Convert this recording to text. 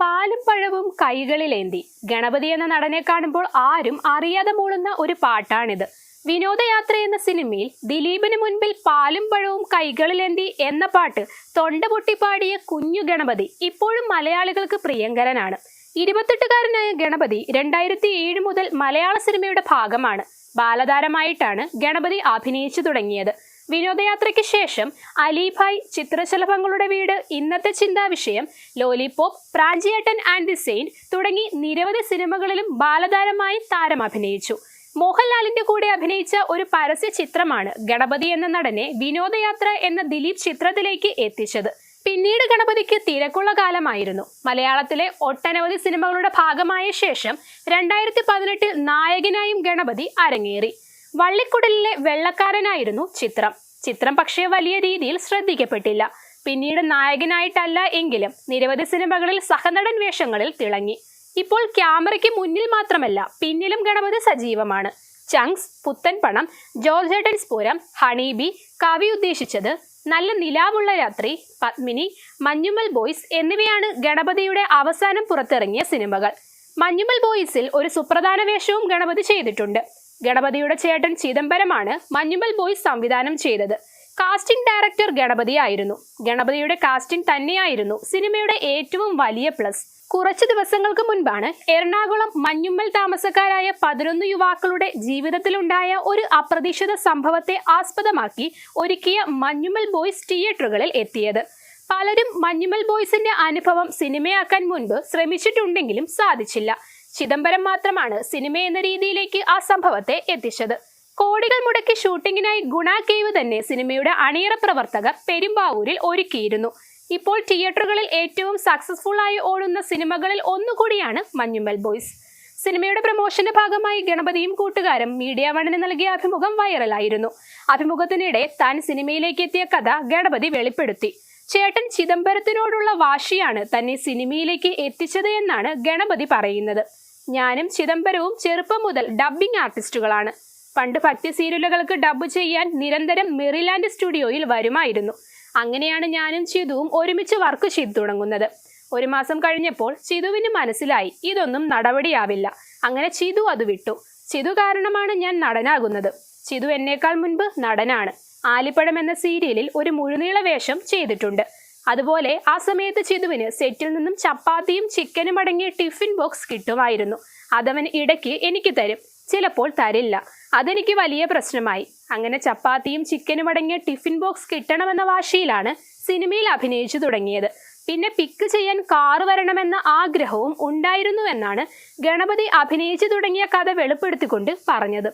പാലും പഴവും കൈകളിലേന്തി. ഗണപതി എന്ന നടനെ കാണുമ്പോൾ ആരും അറിയാതെ മൂളുന്ന ഒരു പാട്ടാണിത്. വിനോദയാത്ര എന്ന സിനിമയിൽ ദിലീപിന് മുൻപിൽ പാലും പഴവും കൈകളിലേന്തി എന്ന പാട്ട് തൊണ്ട പൊട്ടിപ്പാടിയ കുഞ്ഞു ഗണപതി ഇപ്പോഴും മലയാളികൾക്ക് പ്രിയങ്കരനാണ്. ഇരുപത്തെട്ടുകാരനായ ഗണപതി രണ്ടായിരത്തി ഏഴ് മുതൽ മലയാള സിനിമയുടെ ഭാഗമാണ്. ബാലതാരമായിട്ടാണ് ഗണപതി അഭിനയിച്ചു തുടങ്ങിയത്. വിനോദയാത്രയ്ക്ക് ശേഷം അലിഭായ് ചിത്രശലഭങ്ങളുടെ വീട് ഇന്നത്തെ ചിന്താ വിഷയം lollipop Pranchiyettan and the saint തുടങ്ങി നിരവധി സിനിമകളിലും ബാലതാരമായി താരം അഭിനയിച്ചു. മോഹൻലാലിന്റെ കൂടെ അഭിനയിച്ച ഒരു പരസ്യ ചിത്രമാണ് ഗണപതി എന്ന നടനെ വിനോദയാത്ര എന്ന ദിലീപ് ചിത്രത്തിലേക്ക് എത്തിച്ചത്. പിന്നീട് ഗണപതിക്ക് തിരക്കുള്ള കാലമായിരുന്നു. മലയാളത്തിലെ ഒട്ടനവധി സിനിമകളുടെ ഭാഗമായ ശേഷം രണ്ടായിരത്തി പതിനെട്ടിൽ നായകനായും ഗണപതി അരങ്ങേറി. വള്ളിക്കുടലിലെ വെള്ളക്കാരനായിരുന്നു ചിത്രം. ചിത്രം പക്ഷേ വലിയ രീതിയിൽ ശ്രദ്ധിക്കപ്പെട്ടില്ല. പിന്നീട് നായകനായിട്ടല്ല എങ്കിലും നിരവധി സിനിമകളിൽ സഹനടൻ വേഷങ്ങളിൽ തിളങ്ങി. ഇപ്പോൾ ക്യാമറയ്ക്ക് മുന്നിൽ മാത്രമല്ല പിന്നിലും ഗണപതി സജീവമാണ്. ചങ്സ് പുത്തൻ പണം ജോർജേട്ടൻ സ്പൂരം ഹണീബി കവി ഉദ്ദേശിച്ചത് നല്ല നിലാവുള്ള രാത്രി പത്മിനി മഞ്ഞുമൽ ബോയ്സ് എന്നിവയാണ് ഗണപതിയുടെ അവസാനം പുറത്തിറങ്ങിയ സിനിമകൾ. മഞ്ഞുമൽ ബോയ്സിൽ ഒരു സുപ്രധാന വേഷവും ഗണപതി ചെയ്തിട്ടുണ്ട്. ഗണപതിയുടെ ചേട്ടൻ ചിദംബരമാണ് മഞ്ഞുമൽ ബോയ്സ് സംവിധാനം ചെയ്തത്. കാസ്റ്റിംഗ് ഡയറക്ടർ ഗണപതി ആയിരുന്നു. ഗണപതിയുടെ കാസ്റ്റിംഗ് തന്നെയായിരുന്നു സിനിമയുടെ ഏറ്റവും വലിയ പ്ലസ്. കുറച്ച് ദിവസങ്ങൾക്ക് മുൻപാണ് എറണാകുളം മഞ്ഞുമ്മൽ താമസക്കാരായ പതിനൊന്ന് യുവാക്കളുടെ ജീവിതത്തിലുണ്ടായ ഒരു അപ്രതീക്ഷിത സംഭവത്തെ ആസ്പദമാക്കി ഒരുക്കിയ മഞ്ഞുമ്മൽ ബോയ്സ് തിയേറ്ററുകളിൽ എത്തിയത്. പലരും മഞ്ഞുമ്മൽ ബോയ്സിന്റെ അനുഭവം സിനിമയാക്കാൻ മുൻപ് ശ്രമിച്ചിട്ടുണ്ടെങ്കിലും സാധിച്ചില്ല. ചിദംബരം മാത്രമാണ് സിനിമ എന്ന രീതിയിലേക്ക് ആ സംഭവത്തെ എത്തിച്ചത്. കോടികൾ മുടക്കി ഷൂട്ടിങ്ങിനായി ഗുണ കേവ് തന്നെ സിനിമയുടെ അണിയറ പ്രവർത്തകർ പെരുമ്പാവൂരിൽ ഒരുക്കിയിരുന്നു. ഇപ്പോൾ തിയേറ്ററുകളിൽ ഏറ്റവും സക്സസ്ഫുൾ ആയി ഓടുന്ന സിനിമകളിൽ ഒന്നുകൂടിയാണ് മഞ്ഞുമ്മൽ ബോയ്സ്. സിനിമയുടെ പ്രമോഷന്റെ ഭാഗമായി ഗണപതിയും കൂട്ടുകാരും മീഡിയ വണ്ണിന് നൽകിയ അഭിമുഖം വൈറലായിരുന്നു. അഭിമുഖത്തിനിടെ താൻ സിനിമയിലേക്ക് എത്തിയ കഥ ഗണപതി വെളിപ്പെടുത്തി. ചേട്ടൻ ചിദംബരത്തിനോടുള്ള വാശിയാണ് തന്നെ സിനിമയിലേക്ക് എത്തിച്ചത് എന്നാണ് ഗണപതി പറയുന്നത്. ഞാനും ചിദംബരവും ചെറുപ്പം മുതൽ ഡബ്ബിംഗ് ആർട്ടിസ്റ്റുകളാണ് പണ്ട് ഭക്തി സീരിയലുകൾക്ക് ഡബ്ബ് ചെയ്യാൻ നിരന്തരം മെറിലാൻഡ് സ്റ്റുഡിയോയിൽ വരുമായിരുന്നു. അങ്ങനെയാണ് ഞാനും ചിതുവും ഒരുമിച്ച് വർക്ക് ചെയ്തു തുടങ്ങുന്നത്. ഒരു മാസം കഴിഞ്ഞപ്പോൾ ചിതുവിന് മനസ്സിലായി ഇതൊന്നും നടപടിയാവില്ല. അങ്ങനെ ചിതു അത് വിട്ടു. ചിതു കാരണമാണ് ഞാൻ നടനാകുന്നത്. ചിതു എന്നേക്കാൾ മുൻപ് നടനാണ്. ആലിപ്പഴം എന്ന സീരിയലിൽ ഒരു മുഴുനീള വേഷം ചെയ്തിട്ടുണ്ട്. അതുപോലെ ആ സമയത്ത് ചിതുവിന് സെറ്റിൽ നിന്നും ചപ്പാത്തിയും ചിക്കനും അടങ്ങിയ ടിഫിൻ ബോക്സ് കിട്ടുമായിരുന്നു. അതവൻ ഇടയ്ക്ക് എനിക്ക് തരും. ചിലപ്പോൾ തരില്ല. അതെനിക്ക് വലിയ പ്രശ്നമായി. അങ്ങനെ ചപ്പാത്തിയും ചിക്കനും അടങ്ങിയ ടിഫിൻ ബോക്സ് കിട്ടണമെന്ന വാശിയിലാണ് സിനിമയിൽ അഭിനയിച്ചു തുടങ്ങിയത്. പിന്നെ പിക്ക് ചെയ്യാൻ കാറ് വരണമെന്ന ആഗ്രഹവും ഉണ്ടായിരുന്നുവെന്നാണ് ഗണപതി അഭിനയിച്ചു തുടങ്ങിയ കഥ വെളിപ്പെടുത്തിക്കൊണ്ട് പറഞ്ഞത്.